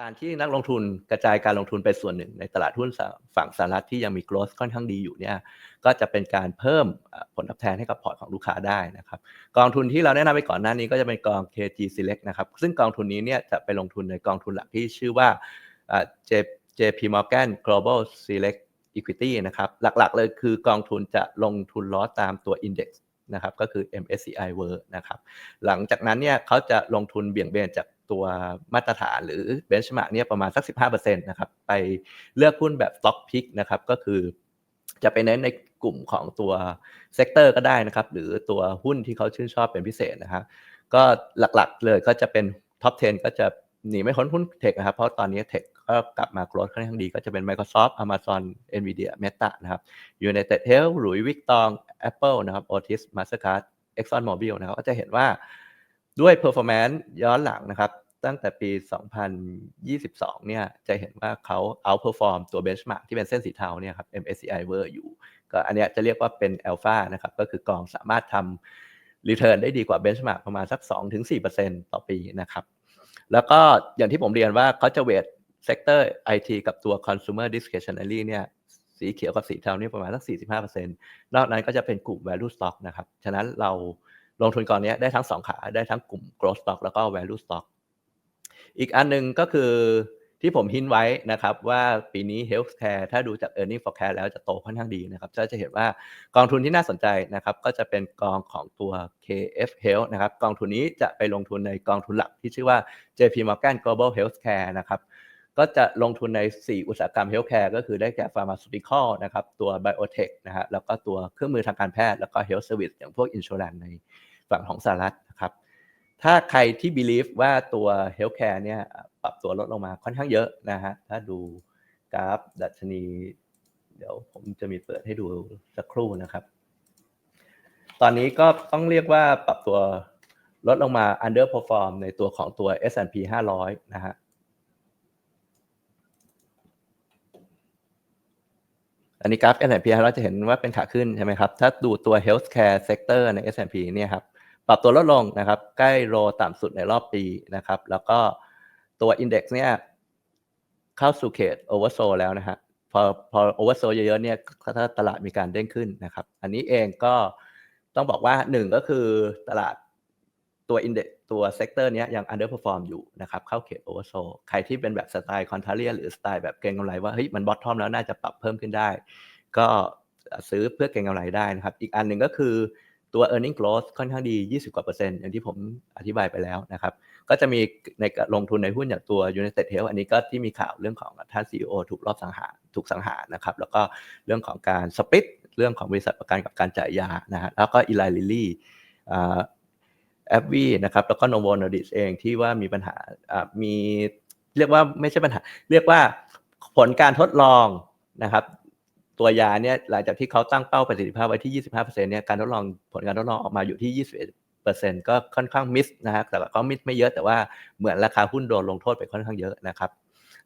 การที่นักลงทุนกระจายการลงทุนไปส่วนหนึ่งในตลาดหุ้นฝั่งสหรัฐที่ยังมี growth ค่อนข้างดีอยู่เนี่ยก็จะเป็นการเพิ่มผลตอบแทนให้กับพอร์ตของลูกค้าได้นะครับกองทุนที่เราแนะนำไปก่อนหน้านี้ก็จะเป็นกอง KG Select นะครับซึ่งกองทุนนี้เนี่ยจะไปลงทุนในกองทุนหลักที่ชื่อว่า JP Morgan Global Select Equity นะครับหลักๆเลยคือกองทุนจะลงทุนล้อตามตัว Index นะครับก็คือ MSCI World นะครับหลังจากนั้นเนี่ยเขาจะลงทุนเบี่ยงเบนจาก ตัวมาตรฐานหรือเบนช์มาร์กเนี่ยประมาณสัก 15%นะครับไปเลือกหุ้นแบบ stock pick นะครับก็คือจะไปเน้นในกลุ่มของตัวเซกเตอร์ก็ได้นะครับ หรือตัวหุ้นที่เขาชื่นชอบเป็นพิเศษนะครับก็หลักๆเลยก็จะเป็นท็อป 10 ก็จะหนีไม่พ้นหุ้นเทคนะครับ เพราะตอนนี้เทคก็กลับมาโกรธค่อนข้างดี ก็จะเป็น Microsoft Amazon Nvidia Meta นะครับ United Health หลุยวิกตอง Apple นะครับ Otis Mastercard Exxon Mobil นะครับก็จะเห็นว่า ด้วย performance ย้อนหลังนะครับ ตั้งแต่ปี 2022 เนี่ย จะเห็นว่าเขา outperform ตัว benchmark ที่เป็นเส้นสีเทาเนี่ยครับ MSCI World อยู่ ก็อันนี้จะเรียกว่าเป็น alpha นะครับ ก็คือกองสามารถทำ return ได้ดีกว่า benchmark ประมาณสัก 2-4%ต่อปีนะครับ แล้วก็อย่างที่ผมเรียนว่าเขาจะเวทเซกเตอร์ IT กับตัว consumer discretionary เนี่ยสีเขียวกับสีเทานี่ประมาณสัก 45%นอกนั้นก็จะเป็นกลุ่ม value stock นะครับ ฉะนั้นเรา ลงทุนก่อนนี้ได้ทั้ง 2 ขาได้ทั้งกลุ่ม growth stock แล้วก็ value stock อีกอันนึงก็คือที่ผมหินไว้นะครับว่าปีนี้ healthcare ถ้าดูจาก earning forecast แล้วจะโตค่อนข้างดีนะครับจะจะเห็นว่ากองทุนที่น่าสนใจนะครับก็จะเป็นกองของตัว KF Health นะครับกองทุนนี้จะไปลงทุนในกองทุนหลักที่ชื่อว่า JP Morgan Global Healthcare นะครับก็จะลงทุนใน 4 อุตสาหกรรมเฮลท์แคร์ก็คือได้แก่ฟาร์มาซูติคอลนะครับตัวไบโอเทคนะฮะแล้วก็ตัวเครื่องมือทางการแพทย์ แล้วก็เฮลท์เซอร์วิสอย่างพวกอินชูรันใน ฝั่งของสหรัฐนะครับ ถ้าใครที่ believe ว่าตัวเฮลท์แคร์เนี่ยปรับตัวลดลงมาค่อนข้างเยอะนะฮะ ถ้าดูกราฟดัชนี เดี๋ยวผมจะมีเปิดให้ดูสักครู่นะครับ ตอนนี้ก็ต้องเรียกว่าปรับตัวลดลงมา underperform ในตัวของตัว S&P 500 นะฮะอันนี้กราฟ S&P เราจะเห็นว่าเป็นขาขึ้นใช่ไหมครับ ถ้าดูตัว healthcare sector ใน S&P เนี่ยครับ ปรับตัวลดลงนะครับ ใกล้โรต่ำสุดในรอบปีนะครับ แล้วก็ตัว index เนี่ยเข้าสู่เขต oversold แล้วนะฮะพอพอ oversold เยอะๆเนี่ยถ้าตลาดมีการเด้งขึ้นนะครับ อันนี้เองก็ต้องบอกว่าหนึ่งก็คือตลาดตัว index ตัวเซกเตอร์นี้ยัง underperform อร์มอยู่นะครับ เข้าเขต oversold ใครที่เป็นแบบสไตล์ contrarian หรือสไตล์แบบเก็งกำไรว่าเฮ้ยมัน bottom แล้วน่าจะปรับเพิ่มขึ้นได้ ก็ซื้อเพื่อเก็งกำไรได้นะครับ อีกอันหนึ่งก็คือ ตัว earning growth ค่อนข้างดี 20 กว่าเปอร์เซ็นต์อย่างที่ผมอธิบายไปแล้วนะครับ ก็จะมีในลงทุนในหุ้นอย่างตัว United Health อันนี้ก็ที่มีข่าวเรื่องของท่าน CEO ถูกรอบสังหารถูกสังหารนะครับ แล้วก็เรื่องของการสปิทเรื่องของบริษัทประกันกับการจ่ายยานะฮะแล้วก็ Eli Lilly แอปวีนะครับแล้วก็โนโวนอดิสเองที่ว่ามีปัญหามีเรียกว่าไม่ใช่ปัญหา เรียกว่าผลการทดลองนะครับ ตัวยาเนี่ยหลังจากที่เขาตั้งเป้าประสิทธิภาพไว้ที่ 25%เนี่ยการทดลองผลการทดลองออกมาอยู่ที่ 21%ก็ค่อนข้างมิสนะฮะแต่ก็มิสไม่เยอะแต่ว่าเหมือนราคาหุ้นโดนลงโทษไปค่อนข้างเยอะนะครับ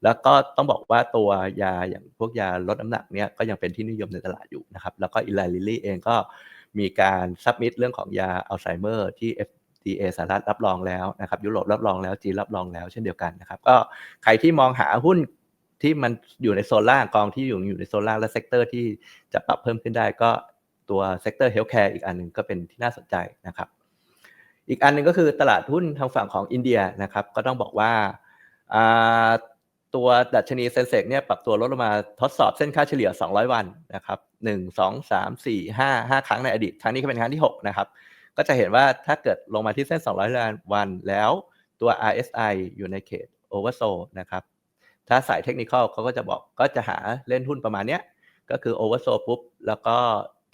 แล้วก็ต้องบอกว่าตัวยาอย่างพวกยาลดน้ำหนักเนี่ยก็ยังเป็นที่นิยมในตลาดอยู่นะครับ แล้วก็อิลาลิลี่เองก็มีการซับมิดเรื่องของยาอัลไซเมอร์ที่ FDA สหรัฐรับรองแล้วนะครับยุโรปรับรองแล้วจีนรับรองแล้วเช่นเดียวกันนะครับก็ใครที่มองหาหุ้น ที่มันอยู่ในโซนล่างกองที่อยู่อยู่ในโซนล่างและเซกเตอร์ที่จะปรับเพิ่มขึ้นได้ก็ตัวเซกเตอร์เฮลท์แคร์อีกอันหนึ่งก็เป็นที่น่าสนใจนะครับ อีกอันหนึ่งก็คือตลาดหุ้นทางฝั่งของอินเดียนะครับ ก็ต้องบอกว่าตัวดัชนีเซนเซกเนี่ยปรับตัวลดลงมาทดสอบเส้นค่าเฉลี่ย 200 วันนะครับ1 2 3 4 5 5 ครั้งในอดีต ครั้งนี้ก็เป็นครั้งที่ 6 นะครับ ก็จะเห็นว่าถ้าเกิดลงมาที่เส้น 200 วันแล้วตัว RSI อยู่ในเขต oversold นะครับ ถ้าสายเทคนิคเขาก็จะบอกก็จะหาเล่นหุ้นประมาณเนี้ยก็คือ oversold ปุ๊บ แล้วก็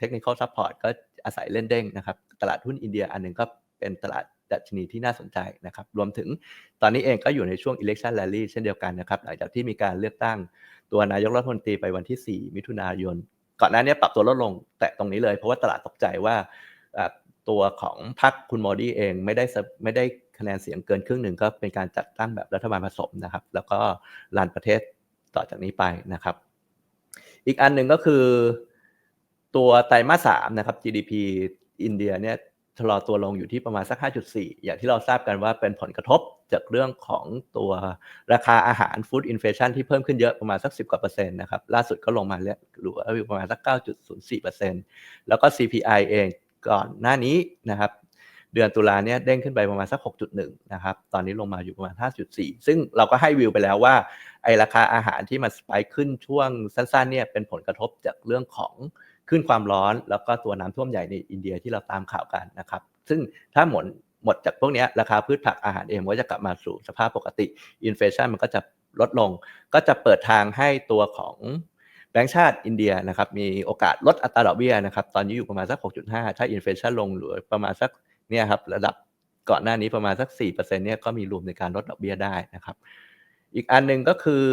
technical support ก็อาศัยเล่นเด้งนะครับ ตลาดหุ้นอินเดียอันหนึ่งก็เป็นตลาดดัชนีที่น่าสนใจนะครับ รวมถึงตอนนี้เองก็อยู่ในช่วง election rally เช่นเดียวกันนะครับ หลังจากที่มีการเลือกตั้งตัวนายกรัฐมนตรีไปวันที่ 4 มิถุนายน ก่อนหน้านี้ปรับตัวลดลงแต่ตรงนี้เลย เพราะว่าตลาดตกใจว่าตัวของพรรคคุณโมดีเองไม่ได้ไม่ได้ คะแนนเสียงเกินครึ่งหนึ่งก็เป็นการจัดตั้งแบบรัฐบาลผสมนะครับ แล้วก็รันประเทศต่อจากนี้ไปนะครับ อีกอันหนึ่งก็คือตัวไตรมาสสามนะครับ GDP อินเดียเนี่ยชะลอตัวลงอยู่ที่ประมาณสัก 5.4 อย่างที่เราทราบกันว่าเป็นผลกระทบจากเรื่องของตัวราคาอาหาร Food Inflation ที่เพิ่มขึ้นเยอะประมาณสัก 10 กว่าเปอร์เซ็นต์นะครับ ล่าสุดก็ลงมาเหลืออยู่ประมาณสัก 9.04%แล้วก็ CPI เองก่อนหน้านี้นะครับ เดือนตุลาเนี่ยเด้งขึ้นไปประมาณสัก 6.1 นะครับ ตอนนี้ลงมาอยู่ประมาณ 5.4 ซึ่งเราก็ให้วิวไปแล้วว่าไอราคาอาหารที่มันสไปค์ขึ้นช่วงสั้นๆเนี่ยเป็นผลกระทบจากเรื่องของขึ้นความร้อน แล้วก็ตัวน้ำท่วมใหญ่ในอินเดียที่เราตามข่าวกันนะครับ ซึ่งถ้าหมดหมดจากพวกนี้ราคาพืชผักอาหารเองก็จะกลับมาสู่สภาพปกติอินเฟชันมันก็จะลดลง ก็จะเปิดทางให้ตัวของแบงก์ชาติอินเดียนะครับมีโอกาสลดอัตราดอกเบี้ยนะครับตอนนี้อยู่ประมาณสัก 6.5 ถ้าอินเฟชันลงเหลือประมาณสัก เนี่ยครับระดับก่อนหน้านี้ประมาณสัก4%เนี่ยก็มีรูมในการลดดอกเบี้ยได้นะครับ อีกอันหนึ่งก็คือ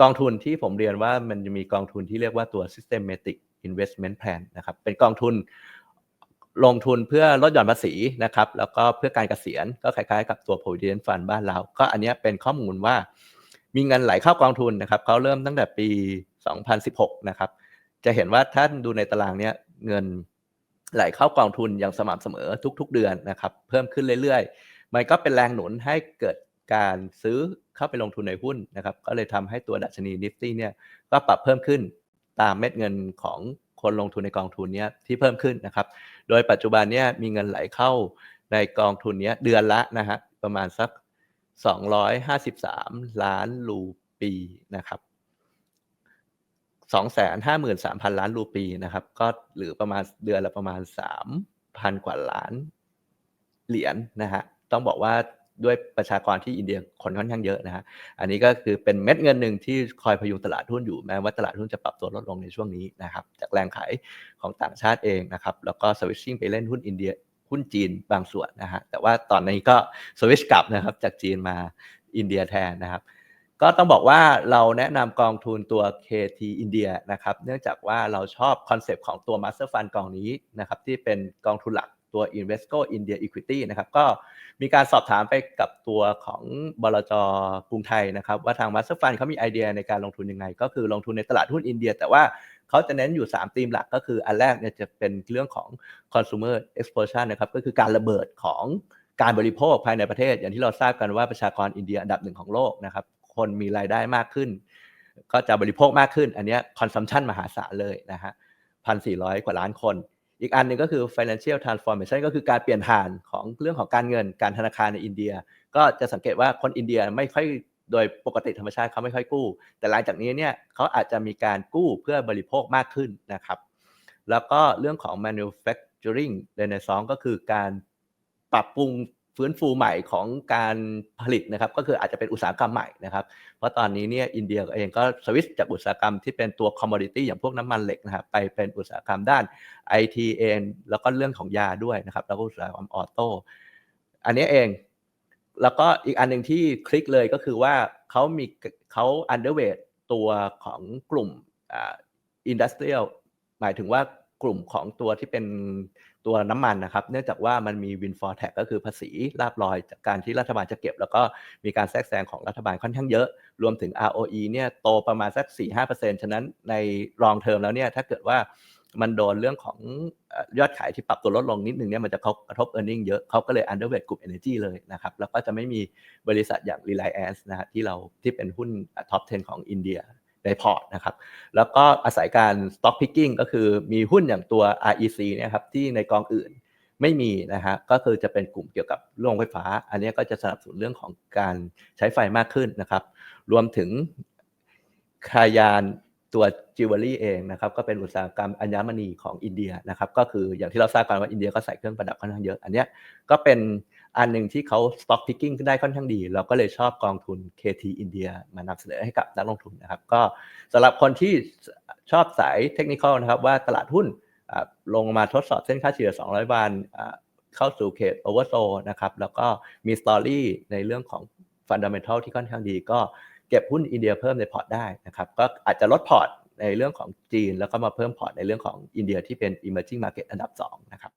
กองทุนที่ผมเรียนว่ามันจะมีกองทุนที่เรียกว่าตัว systematic investment plan นะครับ เป็นกองทุนลงทุนเพื่อลดหย่อนภาษีนะครับ แล้วก็เพื่อการเกษียณก็คล้ายๆ กับตัว provident fund บ้านเรา ก็อันนี้เป็นข้อมูลว่ามีเงินไหลเข้ากองทุนนะครับเขาเริ่มตั้งแต่ปี 2016 นะครับ จะเห็นว่าท่านดูในตารางเนี้ยเงิน ไหลเข้ากองทุนอย่างสม่ำเสมอทุก ๆ เดือนนะครับ เพิ่มขึ้นเรื่อยๆ มันก็เป็นแรงหนุนให้เกิดการซื้อเข้าไปลงทุนในหุ้นนะครับ ก็เลยทำให้ตัวดัชนีนิฟตี้เนี่ยก็ปรับเพิ่มขึ้นตามเม็ดเงินของคนลงทุนในกองทุนนี้ที่เพิ่มขึ้นนะครับ โดยปัจจุบันเนี้ยมีเงินไหลเข้าในกองทุนนี้เดือนละนะฮะประมาณสัก 253 ล้านรูปีนะครับ 253,000ล้านรูปีนะครับ ก็หรือประมาณเดือนละประมาณ3,000กว่าล้านเหรียญนะฮะต้องบอกว่าด้วยประชากรที่อินเดียคนค่อนข้างเยอะนะฮะ อันนี้ก็คือเป็นเม็ดเงินหนึ่งที่คอยพยุงตลาดหุ้นอยู่แม้ว่าตลาดหุ้นจะปรับตัวลดลงในช่วงนี้นะครับ จากแรงขายของต่างชาติเองนะครับ แล้วก็สวิตชิ่งไปเล่นหุ้นอินเดียหุ้นจีนบางส่วนนะฮะ แต่ว่าตอนนี้ก็สวิชกลับนะครับจากจีนมาอินเดียแทนนะครับ ก็ต้องบอกว่าเราแนะนำกองทุนตัว KT อินเดียนะครับ เนื่องจากว่าเราชอบคอนเซปต์ของตัว Master Fund กองนี้นะครับที่เป็นกองทุนหลักตัว Invesco India Equity นะครับก็มีการสอบถามไปกับตัวของบลจกรุงไทยนะครับ ว่าทาง Master Fund เขามีไอเดียในการลงทุนยังไง ก็คือลงทุนในตลาดหุ้นอินเดีย แต่ว่าเขาจะเน้นอยู่ 3 ธีมหลักก็คืออันแรกเนี่ยจะเป็นเรื่องของ consumer explosion นะครับก็คือการระเบิดของการบริโภคภายในประเทศ อย่างที่เราทราบกันว่าประชากรอินเดียอันดับหนึ่งของโลกนะครับ คนมีรายได้มากขึ้น ก็จะบริโภคมากขึ้น อันนี้ consumption มหาศาลเลยนะฮะพันสี่ร้อยกว่าล้านคน อีกอันหนึ่งก็คือ financial transformation ก็คือการเปลี่ยนผ่านของเรื่องของการเงินการธนาคารในอินเดีย ก็จะสังเกตว่าคนอินเดียไม่ค่อยโดยปกติธรรมชาติเขาไม่ค่อยกู้ แต่หลังจากนี้เนี่ยเขาอาจจะมีการกู้เพื่อบริโภคมากขึ้นนะครับ แล้วก็เรื่องของ manufacturing renaissance ก็คือการปรับปรุง ฟื้นฟูใหม่ของการผลิตนะครับ ก็คืออาจจะเป็นอุตสาหกรรมใหม่นะครับ เพราะตอนนี้เนี่ยอินเดียเองก็สวิตช์จากอุตสาหกรรมที่เป็นตัวคอมมอดิตี้อย่างพวกน้ำมันเหล็กนะครับไปเป็นอุตสาหกรรมด้าน IT เองแล้วก็เรื่องของยาด้วยนะครับ แล้วก็อุตสาหกรรมออโต้อันนี้เอง แล้วก็อีกอันหนึ่งที่คลิกเลยก็คือว่าเขามีเขาอันเดอร์เวทตัวของกลุ่มอินดัสเทรียลหมายถึงว่า กลุ่มของตัวที่เป็นตัวน้ำมันนะครับ เนื่องจากว่ามันมีวินฟอร์แท็กก็คือภาษีลาบลอยจากการที่รัฐบาลจะเก็บ แล้วก็มีการแทรกแซงของรัฐบาลค่อนข้างเยอะ รวมถึง ROE เนี่ยโตประมาณสัก 4-5%ฉะนั้นในรองเทอมแล้วเนี่ยถ้าเกิดว่ามันโดนเรื่องของยอดขายที่ปรับตัวลดลงนิดนึงเนี่ยมันจะกระทบ e a r n i n g เยอะเขาก็เลย underweight กลุ่ม energy เลยนะครับแล้วก็จะไม่มีบริษัทอย่าง Reliance นะฮะที่เราที่เป็นหุ้น top 10 ของอินเดีย ในพอร์ตนะครับ แล้วก็อาศัยการ stock picking ก็คือมีหุ้นอย่างตัว REC เนี่ยครับที่ในกองอื่นไม่มีนะฮะก็คือจะเป็นกลุ่มเกี่ยวกับโรงไฟฟ้า อันนี้ก็จะสนับสนุนเรื่องของการใช้ไฟมากขึ้นนะครับ รวมถึงคายานตัวจิวเวลรี่เองนะครับก็เป็นอุตสาหกรรมอัญมณีของอินเดียนะครับก็คืออย่างที่เราทราบกันว่าอินเดียก็ใส่เครื่องประดับค่อนข้างเยอะ อันนี้ก็เป็น อันหนึ่งที่เขา stock picking ได้ค่อนข้างดี เราก็เลยชอบกองทุน KT อินเดียมานำเสนอให้กับนักลงทุนนะครับ ก็สำหรับคนที่ชอบสายเทคนิคนะครับว่าตลาดหุ้นลงมาทดสอบเส้นค่าเฉลี่ย 200 วันเข้าสู่เขตโอเวอร์โซนะครับ แล้วก็มีสตอรี่ในเรื่องของฟันดัมเ n นทัลที่ค่อนข้างดี ก็เก็บหุ้นอินเดียเพิ่มในพอร์ตได้นะครับ ก็อาจจะลดพอร์ตในเรื่องของจีน แล้วก็มาเพิ่มพอร์ตในเรื่องของอินเดียที่เป็น emerging market อันดับ2นะครับ